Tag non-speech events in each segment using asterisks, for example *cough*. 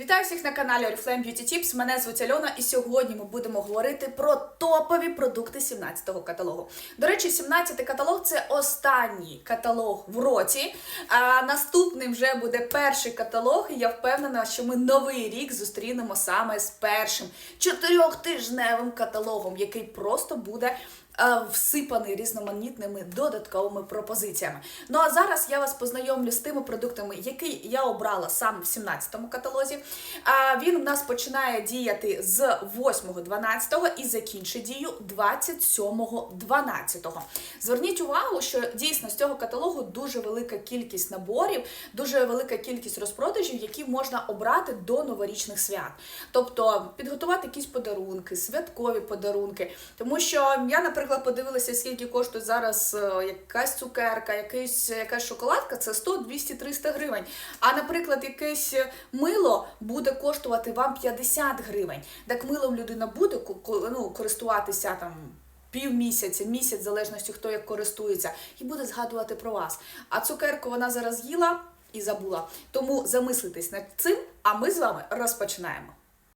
Вітаю всіх на каналі Oriflame Beauty Tips. Мене звуть Альона, і сьогодні ми будемо говорити про топові продукти 17-го каталогу. До речі, 17-й каталог це останній каталог в році. А наступним вже буде перший каталог. І я впевнена, що ми новий рік зустрінемо саме з першим чотирьохтижневим каталогом, який просто буде всипаний різноманітними додатковими пропозиціями. Ну а зараз я вас познайомлю з тими продуктами, які я обрала саме в 17-му каталозі. Він у нас починає діяти з 8.12 і закінчить дію 27.12. Зверніть увагу, що дійсно з цього каталогу дуже велика кількість наборів, дуже велика кількість розпродажів, які можна обрати до новорічних свят. Тобто підготувати якісь подарунки, святкові подарунки. Тому що я, наприклад, подивилася, скільки коштує зараз е, якась цукерка, якась, якась шоколадка, це 100, 200, 300 гривень. А, наприклад, якесь мило буде коштувати вам 50 гривень. Так милом людина буде ну, користуватися там. Півмісяця, місяць, в залежності хто як користується, і буде згадувати про вас. А цукерку вона зараз їла і забула. Тому замислитесь над цим, а ми з вами розпочинаємо.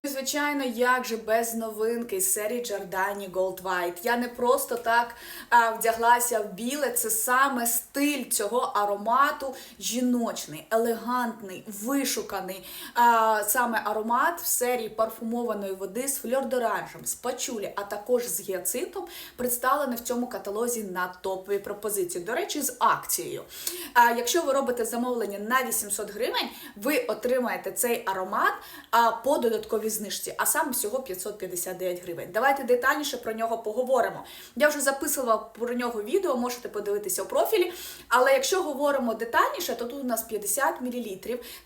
Звичайно, як же без новинки з серії Giordani Gold White. Я не просто так а, вдяглася в біле, це саме стиль цього аромату жіночний, елегантний, вишуканий. А, саме аромат в серії парфумованої води з фльордоранжем, з пачулі, а також з гіацинтом, представлений в цьому каталозі на топові пропозиції. До речі, з акцією. А, якщо ви робите замовлення на 800 гривень, ви отримаєте цей аромат а, по додатковій знижці, а саме всього 559 гривень. Давайте детальніше про нього поговоримо. Я вже записувала про нього відео, можете подивитися у профілі. Але якщо говоримо детальніше, то тут у нас 50 мл.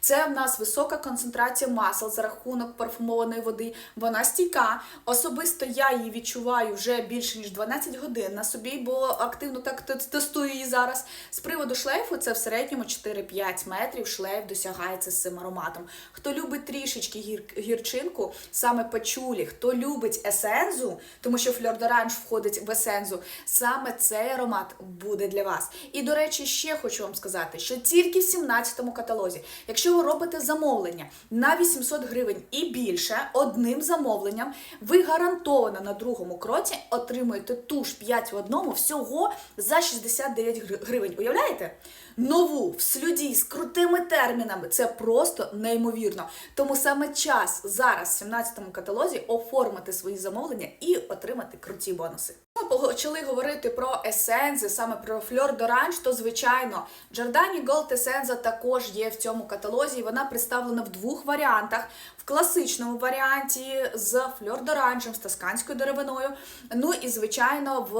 Це в нас висока концентрація масел за рахунок парфумованої води. Вона стійка. Особисто я її відчуваю вже більше ніж 12 годин на собі, бо активно так тестую її зараз. З приводу шлейфу, це в середньому 4-5 метрів шлейф досягається з цим ароматом. Хто любить трішечки гір- гірчинку, саме пачулі, хто любить есензу, тому що фльордоранж входить в есензу, саме цей аромат буде для вас. І до речі, ще хочу вам сказати, що тільки в 17-му каталозі, якщо ви робите замовлення на 800 гривень і більше, одним замовленням, ви гарантовано на другому кроці отримуєте туш 5 в одному всього за 69 гри- гривень. Уявляєте? Нову в слюді з крутими термінами. Це просто неймовірно. Тому саме час зараз, в 17-му каталозі, оформити свої замовлення і отримати круті бонуси. Ми почали говорити про есензи, саме про фльор доранж, то звичайно, Giordani Gold Essenza також є в цьому каталозі. і Вона представлена в двох варіантах: в класичному варіанті з фльор доранжем, з тосканською деревиною. Ну і звичайно, в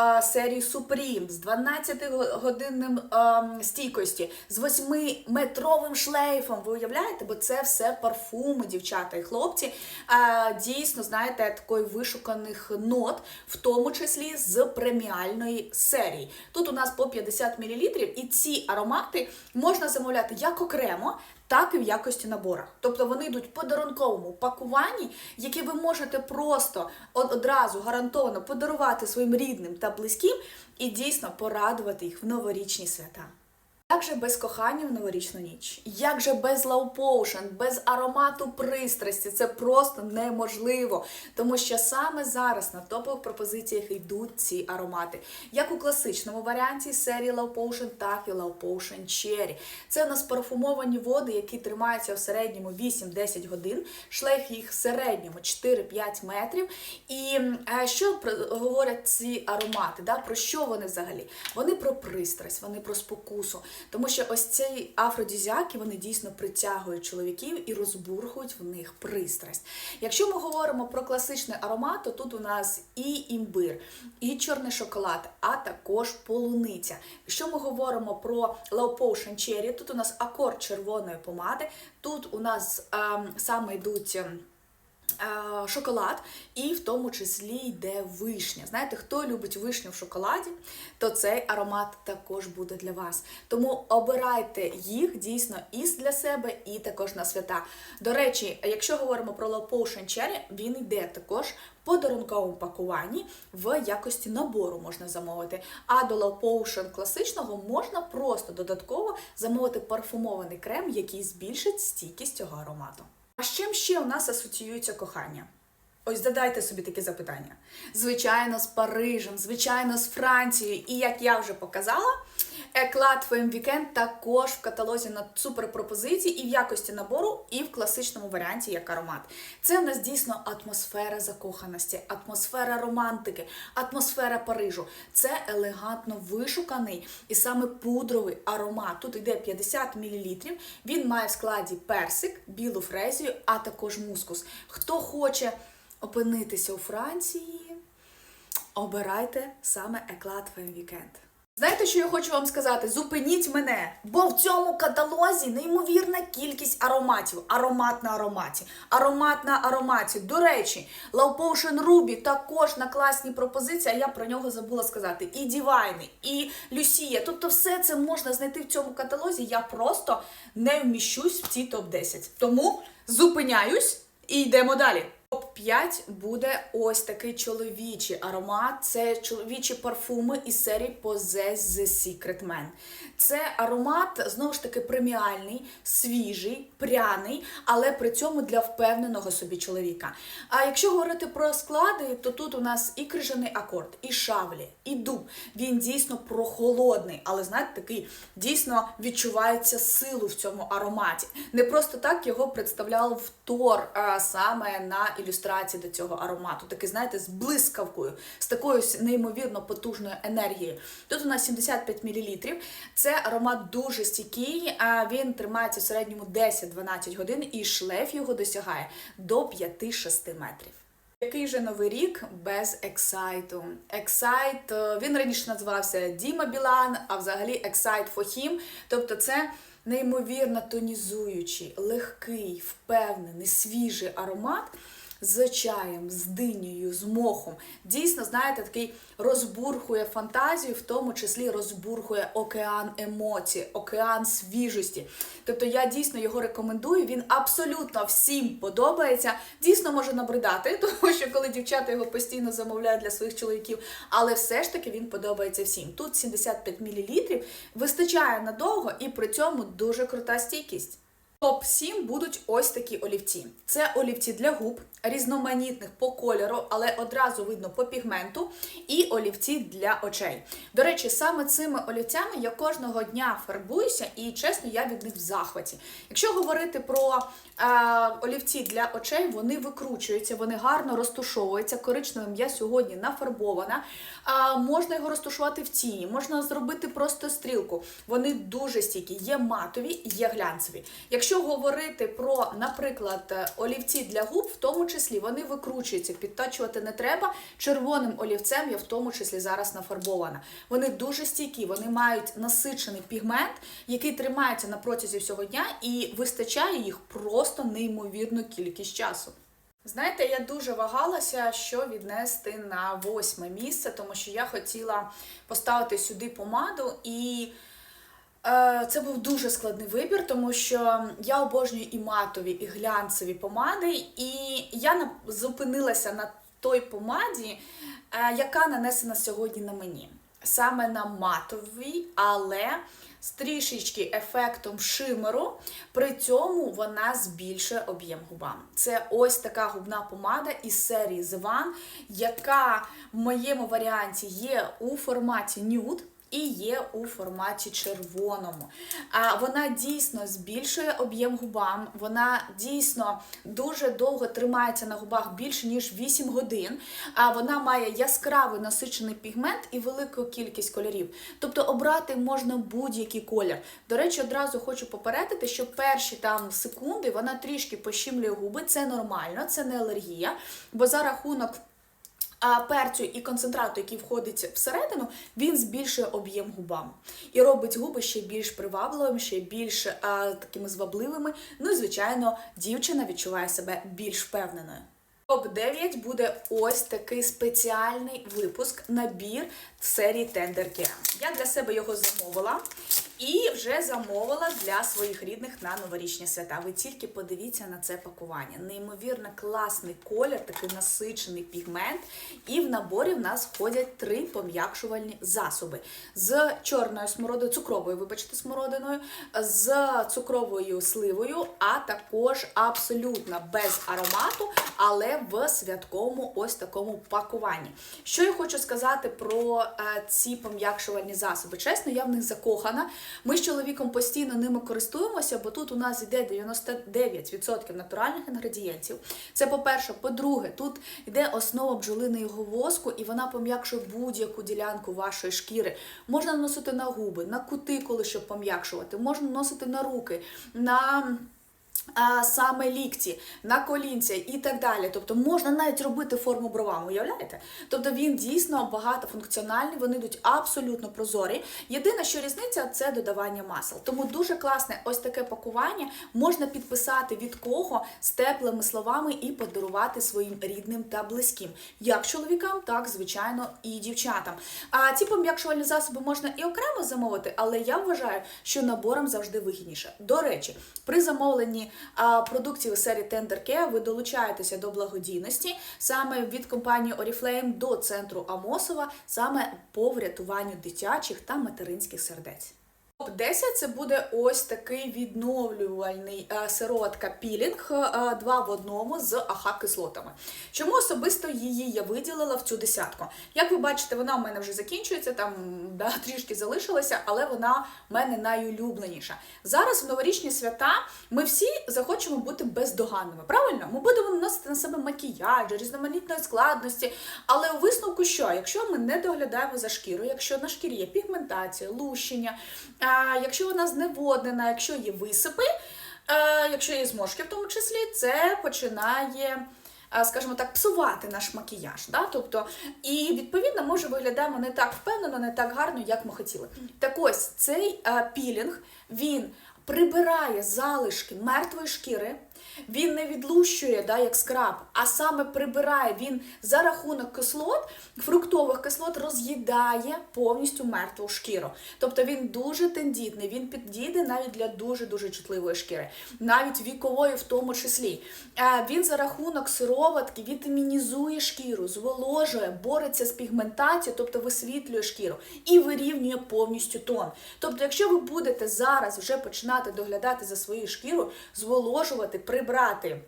е, серії Supreme з 12-годинним е, стійкості, з 8-метровим шлейфом. Ви уявляєте? Бо це все парфуми, дівчата і хлопці. Е, дійсно, знаєте, такої вишуканих нот, в тому числі з преміальної серії. Тут у нас по 50 мл, і ці аромати можна замовляти як окремо. Так і в якості наборах. Тобто вони йдуть в подарунковому пакуванні, яке ви можете просто одразу гарантовано подарувати своїм рідним та близьким і дійсно порадувати їх в новорічні свята. Як же без кохання в новорічну ніч? Як же без love без аромату пристрасті? Це просто неможливо. Тому що саме зараз на топових пропозиціях йдуть ці аромати. Як у класичному варіанті серії Love так і Potion Cherry. Це у нас парфумовані води, які тримаються в середньому 8-10 годин. Шлейф їх в середньому 4-5 метрів. І е, що говорять ці аромати? Да? Про що вони взагалі? Вони про пристрасть, вони про спокусу. Тому що ось ці афродізіаки вони дійсно притягують чоловіків і розбурхують в них пристрасть. Якщо ми говоримо про класичний аромат, то тут у нас і імбир, і чорний шоколад, а також полуниця. Якщо ми говоримо про Low Potion тут у нас акорд червоної помади, тут у нас ем, саме йдуть. Е, Шоколад, і в тому числі йде вишня. Знаєте, хто любить вишню в шоколаді, то цей аромат також буде для вас. Тому обирайте їх дійсно і для себе, і також на свята. До речі, якщо говоримо про Love Potion Cherry, він йде також подарунковому пакуванні в якості набору можна замовити. А до Love Potion класичного можна просто додатково замовити парфумований крем, який збільшить стійкість цього аромату. А з чим ще у нас асоціюється кохання? Ось задайте собі такі запитання. Звичайно, з Парижем, звичайно, з Францією. І як я вже показала, Еклад Фем Вікенд також в каталозі на суперпропозиції і в якості набору, і в класичному варіанті як аромат. Це в нас дійсно атмосфера закоханості, атмосфера романтики, атмосфера Парижу. Це елегантно вишуканий і саме пудровий аромат. Тут йде 50 мл. Він має в складі персик, білу фрезію, а також мускус. Хто хоче опинитися у Франції, обирайте саме Еклад Фем Вікенд. Знаєте, що я хочу вам сказати? Зупиніть мене, бо в цьому каталозі неймовірна кількість ароматів. Аромат на ароматі, аромат на ароматі. До речі, Love Potion Ruby також на класній пропозиції, а я про нього забула сказати. І Дівайни, і Люсія. Тобто все це можна знайти в цьому каталозі. Я просто не вміщусь в ці топ-10. Тому зупиняюсь і йдемо далі. Топ-5 буде ось такий чоловічий аромат. Це чоловічі парфуми із серії Possess the Secret Man. Це аромат, знову ж таки, преміальний, свіжий, пряний, але при цьому для впевненого собі чоловіка. А якщо говорити про склади, то тут у нас і крижаний акорд, і шавлі, і дуб. Він дійсно прохолодний, але знаєте, такий дійсно відчувається силу в цьому ароматі. Не просто так його представляв в Тор а, саме на ілюстрації до цього аромату. Такий, знаєте, з блискавкою, з такою неймовірно потужною енергією. Тут у нас 75 мл. Це аромат дуже стійкий, а він тримається в середньому 10-12 годин, і шлейф його досягає до 5-6 метрів. Який же новий рік без ексайту? Ексайт він раніше називався Діма Білан, а взагалі for him. Тобто, це неймовірно тонізуючий, легкий, впевнений, свіжий аромат. З чаєм, з динею, з мохом. Дійсно, знаєте, такий розбурхує фантазію, в тому числі розбурхує океан емоцій, океан свіжості. Тобто я дійсно його рекомендую. Він абсолютно всім подобається. Дійсно може набридати, *laughs* тому що коли дівчата його постійно замовляють для своїх чоловіків, але все ж таки він подобається всім. Тут 75 мл, вистачає надовго і при цьому дуже крута стійкість. Топ-7 будуть ось такі олівці. Це олівці для губ, різноманітних по кольору, але одразу видно по пігменту, і олівці для очей. До речі, саме цими олівцями я кожного дня фарбуюся, і чесно, я від них в захваті. Якщо говорити про е, олівці для очей, вони викручуються, вони гарно розтушовуються. Коричневим я сьогодні нафарбована. А можна його розташувати в тіні, можна зробити просто стрілку. Вони дуже стійкі, є матові, є глянцеві. Якщо говорити про, наприклад, олівці для губ, в тому числі вони викручуються, підтачувати не треба. Червоним олівцем я в тому числі зараз нафарбована. Вони дуже стійкі, вони мають насичений пігмент, який тримається на протязі всього дня, і вистачає їх просто неймовірну кількість часу. Знаєте, я дуже вагалася, що віднести на восьме місце, тому що я хотіла поставити сюди помаду і. Е, Це був дуже складний вибір, тому що я обожнюю і матові, і глянцеві помади, і я зупинилася на той помаді, е, яка нанесена сьогодні на мені. Саме на матовій, але з трішечки ефектом шимеру. При цьому вона збільшує об'єм губам. Це ось така губна помада із серії The One, яка в моєму варіанті є у форматі nude і є у форматі червоному. А вона дійсно збільшує об'єм губам, вона дійсно дуже довго тримається на губах більше ніж 8 годин. А вона має яскравий насичений пігмент і велику кількість кольорів. Тобто обрати можна будь-який колір. До речі, одразу хочу попередити, що перші там секунди вона трішки пощімлює губи. Це нормально, це не алергія, бо за рахунок. А перцю і концентрату, який входить всередину, він збільшує об'єм губам і робить губи ще більш привабливими, ще більш а, такими звабливими. Ну і звичайно, дівчина відчуває себе більш впевненою. Топ-9 буде ось такий спеціальний випуск, набір серії Tender Care. Я для себе його замовила. І вже замовила для своїх рідних на новорічні свята. Ви тільки подивіться на це пакування. Неймовірно класний колір, такий насичений пігмент. І в наборі в нас входять три пом'якшувальні засоби з чорною смородиною, цукровою, вибачте, смородиною, з цукровою сливою, а також абсолютно без аромату, але в святковому ось такому пакуванні. Що я хочу сказати про е, ці пом'якшувальні засоби? Чесно, я в них закохана. Ми з чоловіком постійно ними користуємося, бо тут у нас йде 99% натуральних інгредієнтів. Це по-перше, по-друге, тут йде основа бджолиного воску, і вона пом'якшує будь-яку ділянку вашої шкіри. Можна наносити на губи, на кутикули, щоб пом'якшувати, можна наносити на руки, на саме лікті, на колінця і так далі. Тобто можна навіть робити форму бровам, уявляєте? Тобто він дійсно багатофункціональний, вони йдуть абсолютно прозорі. Єдине, що різниця це додавання масел. Тому дуже класне ось таке пакування можна підписати від кого з теплими словами і подарувати своїм рідним та близьким, як чоловікам, так звичайно і дівчатам. А ці пом'якшувальні засоби можна і окремо замовити, але я вважаю, що набором завжди вигідніше. До речі, при замовленні продуктів із серії Tender ви долучаєтеся до благодійності саме від компанії Oriflame до центру Амосова, саме по врятуванню дитячих та материнських сердець. Топ 10 це буде ось такий відновлювальний е, сироватка пілінг е, два в одному з АХ-кислотами. Чому особисто її я виділила в цю десятку? Як ви бачите, вона в мене вже закінчується, там да, *laughs* трішки залишилася, але вона в мене найулюбленіша. Зараз в новорічні свята ми всі захочемо бути бездоганними. Правильно? Ми будемо наносити на себе макіяж, різноманітної складності. Але у висновку, що якщо ми не доглядаємо за шкірою, якщо на шкірі є пігментація, лущення, а, якщо вона зневоднена, якщо є висипи, якщо є зморшки в тому числі, це починає. Скажімо так, псувати наш макіяж, да? тобто, і відповідно може виглядаємо не так впевнено, не так гарно, як ми хотіли. Так ось цей пілінг він прибирає залишки мертвої шкіри, він не відлущує, да, як скраб, а саме прибирає він за рахунок кислот, фруктових кислот роз'їдає повністю мертву шкіру. Тобто він дуже тендітний, він підійде навіть для дуже-дуже чутливої шкіри, навіть вікової в тому числі. Е, Він за рахунок сироватки вітамінізує шкіру, зволожує, бореться з пігментацією, тобто висвітлює шкіру і вирівнює повністю тон. Тобто, якщо ви будете зараз вже починати доглядати за своєю шкірою, зволожувати, прибрати.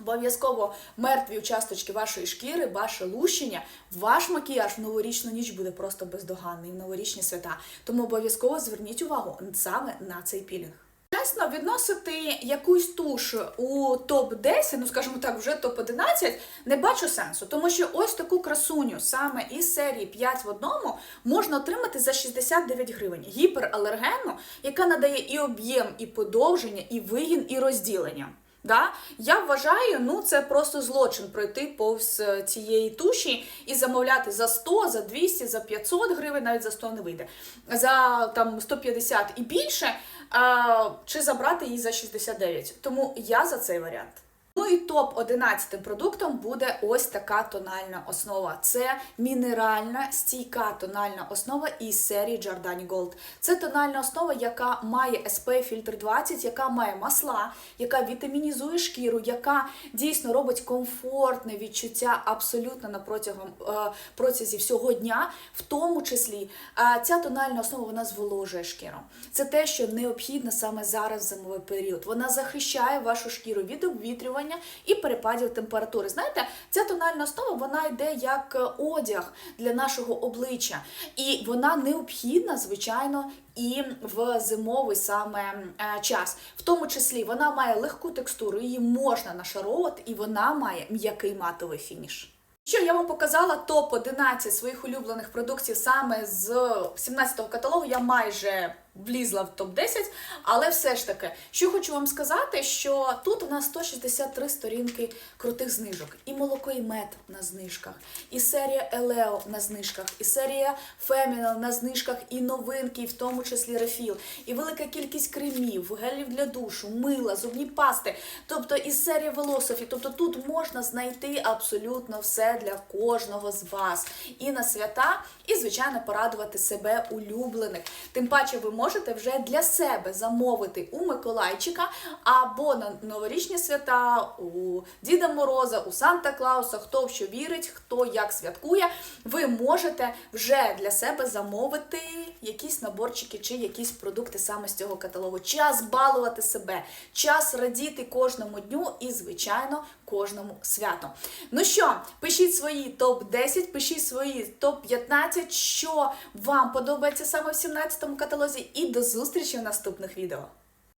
Обов'язково мертві участочки вашої шкіри, ваше лущення, ваш макіяж в новорічну ніч буде просто бездоганний новорічні свята. Тому обов'язково зверніть увагу саме на цей пілінг. Чесно, відносити якусь туш у топ-10, ну скажімо так, вже топ-11, не бачу сенсу, тому що ось таку красуню саме із серії 5 в одному можна отримати за 69 гривень. Гіпералергенну, яка надає і об'єм, і подовження, і вигін, і розділення. Да? Я вважаю, ну це просто злочин пройти повз е, цієї туші і замовляти за 100, за 200, за 500 гривень, навіть за 100 не вийде. За там 150 і більше, а, чи забрати її за 69. Тому я за цей варіант. Ну і топ 11 продуктом буде ось така тональна основа. Це мінеральна стійка тональна основа із серії Giordani Gold. Це тональна основа, яка має SPF фільтр 20, яка має масла, яка вітамінізує шкіру, яка дійсно робить комфортне відчуття абсолютно на протягом е, протязі всього дня. В тому числі е, ця тональна основа вона зволожує шкіру. Це те, що необхідно саме зараз в зимовий період. Вона захищає вашу шкіру від обвітрювання і перепадів температури. Знаєте, ця тональна основа вона йде як е, одяг для нашого обличчя, і вона необхідна, звичайно, і в зимовий саме е, час. В тому числі вона має легку текстуру, її можна нашаровувати, і вона має м'який матовий фініш. Що я вам показала топ-11 своїх улюблених продуктів саме з 17-го каталогу. Я майже влізла в топ-10, але все ж таки, що хочу вам сказати, що тут у нас 163 сторінки крутих знижок. І молоко, і мед на знижках, і серія Елео на знижках, і серія Feminine на знижках, і новинки, і в тому числі рефіл, і велика кількість кремів, гелів для душу, мила, зубні пасти, тобто і серія Велософі. Тобто тут можна знайти абсолютно все для кожного з вас. І на свята, і, звичайно, порадувати себе улюблених. Тим паче ви можете вже для себе замовити у Миколайчика або на новорічні свята, у Діда Мороза, у Санта Клауса, хто в що вірить, хто як святкує. Ви можете вже для себе замовити якісь наборчики чи якісь продукти саме з цього каталогу. Час балувати себе, час радіти кожному дню і, звичайно, кожному святу. Ну що, пишіть свої топ-10, пишіть свої топ-15, що вам подобається саме в 17-му каталозі, і до зустрічі в наступних відео.